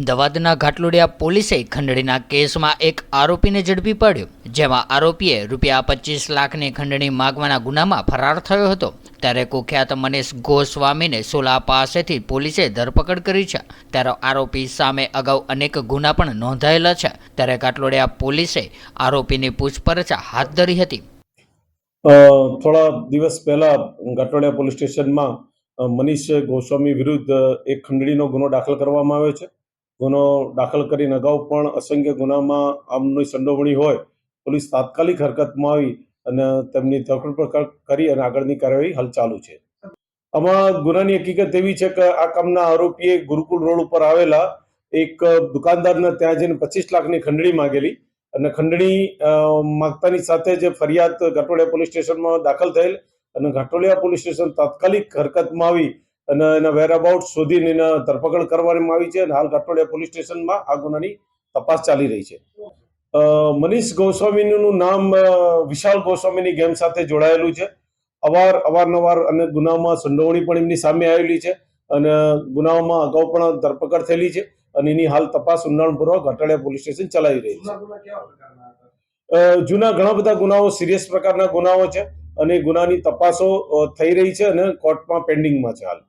અમદાવાદના ઘાટલોડિયા પોલીસે ખંડણીના કેસમાં એક આરોપીને ઝડપી પાડ્યો, જેમાં આરોપીએ રૂપિયા પચીસ લાખની ખંડણી માગવાના ગુનામાં ફરાર થયો હતો. ત્યારે કુખ્યાત મનીષ ગોસ્વામીને સોલા પાસેથી પોલીસે ધરપકડ કરી છે. ત્યારે આરોપી સામે અગાઉ અનેક ગુના પણ નોંધાયેલા છે. ત્યારે ઘાટલોડિયા પોલીસે આરોપીની પૂછપરછ હાથ ધરી હતી. થોડા દિવસ પહેલા ઘાટલોડિયા પોલીસ સ્ટેશનમાં મનીષ ગોસ્વામી વિરુદ્ધ એક ખંડણીનો ગુનો દાખલ કરવામાં આવ્યો છે. ગુનો દાખલ કરીને અગાઉ પણ અસંખ્ય ગુનામાં આમની સંડોવણી હોય, પોલીસ તાત્કાલિક હરકતમાં આવી અને તેમની ધરપકડ કરી અને આગળની કાર્યવાહી હાલ ચાલુ છે. આમાં ગુનાની હકીકત એવી છે કે આ કામના આરોપીએ ગુરુકુળ રોડ ઉપર આવેલા એક દુકાનદારને ત્યાં જઈને પચીસ લાખની ખંડણી માંગેલી અને ખંડણી માગતાની સાથે જે ફરિયાદ ઘાટોડિયા પોલીસ સ્ટેશનમાં દાખલ થયેલ અને ઘાટોડિયા પોલીસ સ્ટેશન તાત્કાલિક હરકતમાં આવી અને એના વેરઅબાઉટ શોધીને એના ધરપકડ કરવામાં આવી છે અને હાલ ઘાટોડિયા પોલીસ સ્ટેશનમાં આ ગુનાની તપાસ ચાલી રહી છે. મનીષ ગોસ્વામીનું નામ વિશાલ ગોસ્વામીની ગેમ સાથે જોડાયેલું છે. અવાર, અવારનવાર અને ગુનામાં સંડોવણી પણ એમની સામે આવેલી છે અને ગુનાઓમાં અગાઉ પણ ધરપકડ થયેલી છે અને એની હાલ તપાસ ઊંડાણપૂર્વક ઘાટોડિયા પોલીસ સ્ટેશન ચલાવી રહી છે. જૂના ઘણા બધા ગુનાઓ સિરિયસ પ્રકારના ગુનાઓ છે અને ગુનાની તપાસો થઈ રહી છે અને કોર્ટમાં પેન્ડિંગમાં છે હાલ.